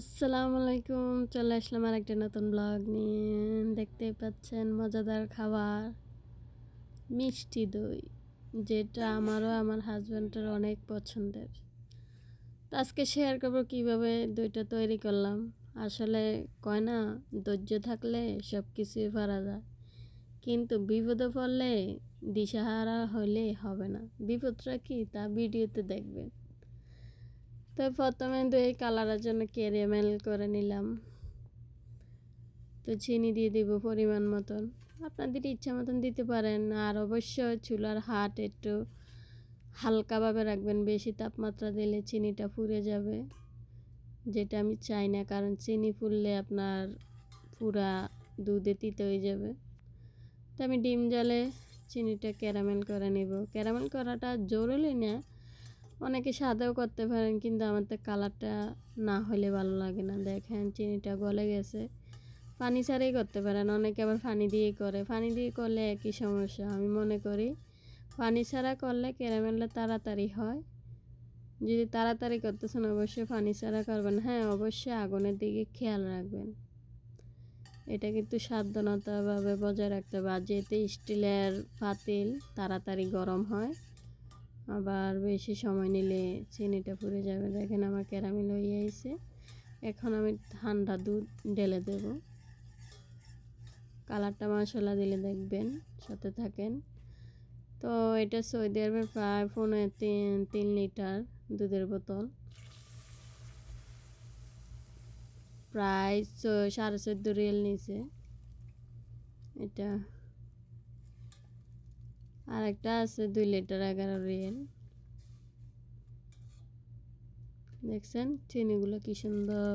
আসসালামু আলাইকুম, চলে আসলাম আর একটা নতুন ব্লগ নিয়ে। দেখতে পাচ্ছেন মজাদার খাবার, মিষ্টি দই, যেটা আমারও আমার হাজব্যান্ডের অনেক পছন্দের। তো আজকে শেয়ার করব কীভাবে দইটা তৈরি করলাম। আসলে কয় না, ধৈর্য থাকলে সব কিছুই পারা যায়। কিন্তু বিপদে পড়লে দিশাহারা হলে হবে না। বিপদটা কি তা ভিডিওতে দেখবেন। তো প্রথমে দই কালারের জন্য ক্যারামেল করে নিলাম। তো চিনি দিয়ে দিব পরিমাণ মতন। আপনাদের ইচ্ছা মতন দিতে পারেন। আর অবশ্যই চুলার হাট একটু হালকাভাবে রাখবেন, বেশি তাপমাত্রা দিলে চিনিটা পুড়ে যাবে। যেটা আমি চাই না, কারণ চিনি ফুললে আপনার পুরা দুধে তিতে হয়ে যাবে। তো আমি ডিম জলে চিনিটা ক্যারামেল করে নেব। ক্যারামেল করাটা জরুরি না অনেকে সাদাও করতে পারেন, কিন্তু আমার তো কালারটা না হলে ভালো লাগে না। দেখেন চিনিটা গলে গেছে। পানি ছাড়াই করতে পারেন, অনেকে আবার পানি দিয়েই করে। পানি দিয়ে করলে একই সমস্যা। আমি মনে করি পানি ছাড়া করলে ক্যারামেলটা তাড়াতাড়ি হয়। যদি তাড়াতাড়ি করতেছেন, অবশ্যই পানি ছাড়া করবেন। হ্যাঁ অবশ্যই আগুনের দিকে খেয়াল রাখবেন। এটা কিন্তু সাবধানতাভাবে বজায় রাখতে হবে। আর যেহেতু স্টিলের পাতিল তাড়াতাড়ি গরম হয় আবার বেশি সময় নিলে চিনিটা পুড়ে যাবে। দেখেন আমার ক্যারামেল হয়ে আইছে। এখন আমি ঠান্ডা দুধ ঢেলে দেব। কালারটা মশলা দিলে দেখবেন, সাথে থাকেন। তো এটা সৌদি আরবের প্রায় পনেরো তিন তিন লিটার দুধের বোতল। প্রায় সাড়ে চোদ্দ রিয়েল নিচে এটা আর একটা আছে দুই লিটার এগারো রিয়েল দেখছেন? চিনিগুলো কি সুন্দর।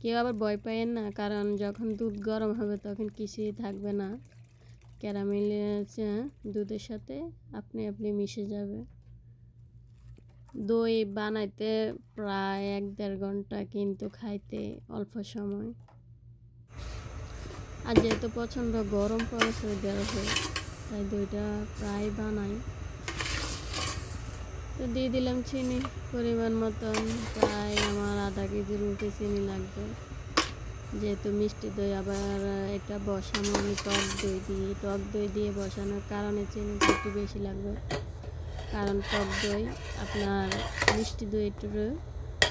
কেউ আবার ভয় পাইয়েন না, কারণ যখন দুধ গরম হবে তখন কিছুই থাকবে না। ক্যারামেল দুধের সাথে, আপনি আপনি মিশে যাবে। দই বানাইতে প্রায় এক দেড় ঘণ্টা কিন্তু খাইতে অল্প সময়। আর যেহেতু প্রচণ্ড গরম পড়েছে দেওয়া তাই দইটা প্রায় বানাই। তো দিয়ে দিলাম চিনি, পরিমাণ মতন। প্রায় আমার আধা কেজির মতো চিনি লাগবে। যেহেতু মিষ্টি দই, আবার এটা বসানো আমি টক দই দিয়ে টক দই দিয়ে বসানোর কারণে চিনিটা একটু বেশি লাগবে। কারণ টক দই আপনার মিষ্টি দই একটু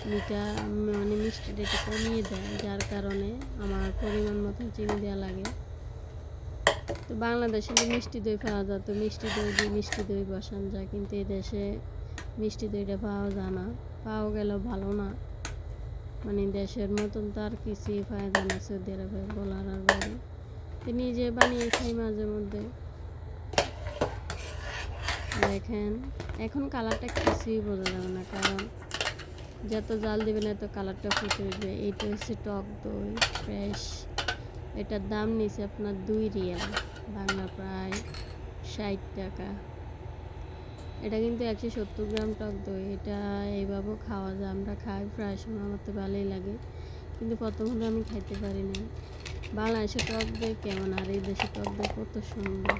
মিঠা মানে মিষ্টিটা একটু কমিয়ে দেয়। যার কারণে আমার পরিমাণ মতন চিনি দেওয়া লাগে। তো বাংলাদেশে মিষ্টি দই পাওয়া যেত মিষ্টি দই দিয়ে মিষ্টি দই বসান যায়, কিন্তু এই দেশে মিষ্টি দইটা পাওয়া যায় না। পাওয়া গেলেও ভালো না। মানে দেশের মতন তো আর কিছুই পাওয়া যায় না সৌদি আরবে, বলার আর বাড়ি তো নিজে বানিয়ে খাই মাঝে মধ্যে। দেখেন, এখন কালারটা কিছুই বোঝা যাবে না, কারণ যত জাল দেবেন এত কালারটা ফুটে উঠবে। এইটা হচ্ছে টক দই ফ্রেশ এটার দাম নিছে আপনার দুই রিয়াল। বাংলা প্রায় ষাট টাকা। এটা কিন্তু একশো সত্তর গ্রাম টক দই। এটা এইভাবেও খাওয়া যায়। আমরা খাই, প্রায় সময় আমার তো ভালোই লাগে। কিন্তু প্রথমত আমি খাইতে পারি না বাংলাদেশে টক দই কেমন? আর এই দেশে টক দই কত সুন্দর।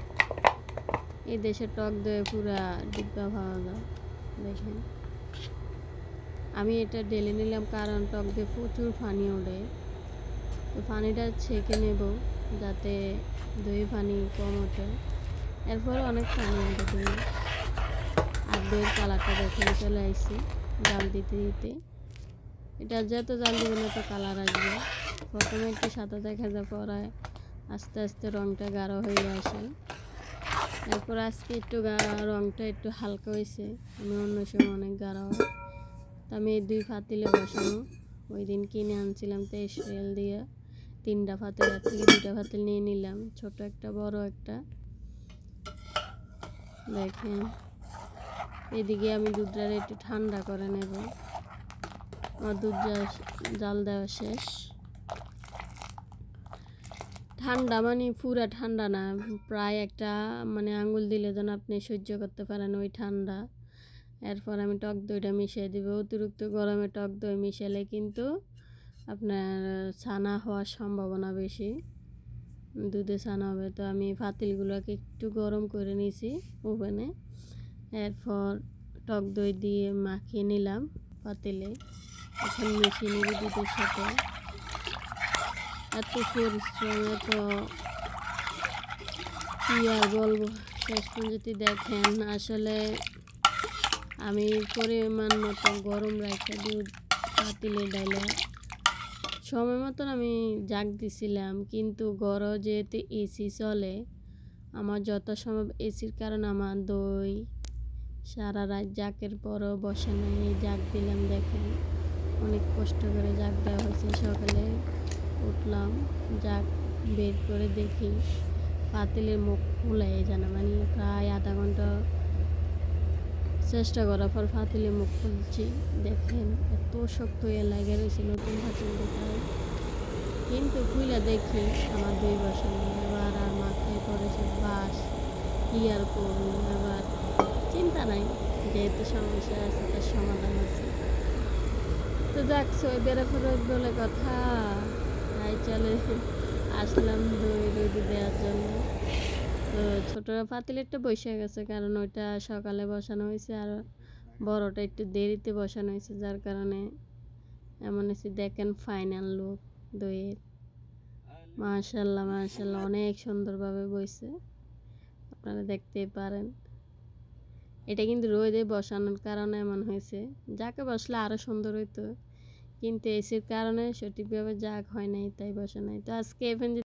এই দেশের টক দই পুরা ডিব্বা পাওয়া যায়। দেখেন। আমি এটা ডেলে নিলাম কারণ টক দই প্রচুর পানি ওঠে তো পানিটা ছেঁকে নেব। যাতে দই, পানি কম ওঠে এরপরে অনেক পানি ওঠে আর দইয়ের কালারটা দেখে চলে আসছি জাল দিতে দিতে। এটা যত জাল দেবেন এত কালার আসবে। প্রথমে একটু সাদা দেখা যায় পরায় আস্তে আস্তে রঙটা গাঢ় হয়ে আসে। এরপর আজকে একটু রঙটা একটু হালকা হয়েছে। আমি অন্য সময় অনেক গাঢ়। তা আমি এই দুই ফাতিলে বসানো ওই দিন কিনে আনছিলাম রেল দিয়ে। তিনটা ফাতিল এক থেকে দুটা ফাতিল নিয়ে নিলাম। ছোট একটা, বড় একটা। দেখেন, এদিকে আমি দুধটা একটু ঠান্ডা করে নেব। আমার দুধ জাল দেওয়া শেষ। ঠান্ডা মানে পুরা ঠান্ডা না, প্রায় একটা মানে আঙুল দিলে যেন আপনি সহ্য করতে পারেন ওই ঠান্ডা। এরপর আমি টক দইটা মিশিয়ে দিব, অতিরিক্ত গরমে টক দই মিশালে কিন্তু আপনার ছানা হওয়ার সম্ভাবনা বেশি। দুধে ছানা হবে, তো আমি পাতিলগুলোকে একটু গরম করে নিয়েছি ওভেনে। এরপর টক দই দিয়ে মাখিয়ে নিলাম পাতিলে। এখন মেশিনের দুধের সাথে। এত পরিশ্রম, এত কি আর বলব? শেষ পর্যন্ত দেখেন, আসলে আমি পরিমাণ মতো গরম রাখা দুধ পাতিলে ডাইলে সময় মতন আমি জাগ দিছিলাম, কিন্তু গরম যেহেতু এসি চলে, আমার যত সম্ভব এসির কারণে আমার দই, সারা রাত জাকের পরও বসে নাই, জাগ দিলাম দেখেন। অনেক কষ্ট করে জাগ দেওয়া হয়েছে, সকালে উঠলাম, জাগ বের করে দেখি, পাতিলের মুখ খুলে জানা মানে প্রায় আধা ঘণ্টা চেষ্টা করার পর পাতিলের মুখ খুলছি। দেখেন, এত শক্ত হয়ে লাগে রয়েছে নতুন পাতিল দেখায় কিন্তু খুলে দেখি আমার দুই বছর এবার আর মাথায় পড়েছে বাস, কি আর করব এবার? চিন্তা নাই, যেহেতু সমস্যা আছে, তার সমাধান আছে। তো যাক বেড়ে ফেরত বলে কথা। তাই চলে, আসলাম দই রুদি দেওয়ার জন্য। তো ছোটো পাতিলেরটা বসে গেছে, কারণ ওইটা সকালে বসানো হয়েছে আর বড়টা একটু দেরিতে বসানো হয়েছে, যার কারণে এমন এসে দেখেন ফাইনাল লুক দইয়ের। মাশাল্লাহ মাশাল্লাহ, অনেক সুন্দরভাবে বইছে। আপনারা দেখতে পারেন। এটা কিন্তু রোদে বসানোর কারণে এমন হয়েছে। যাকে বসলে আরও সুন্দর হইতো, কিন্তু এসির কারণে সঠিকভাবে জাগ হয় নাই, তাই বসা নাই। তো আজকে এভেন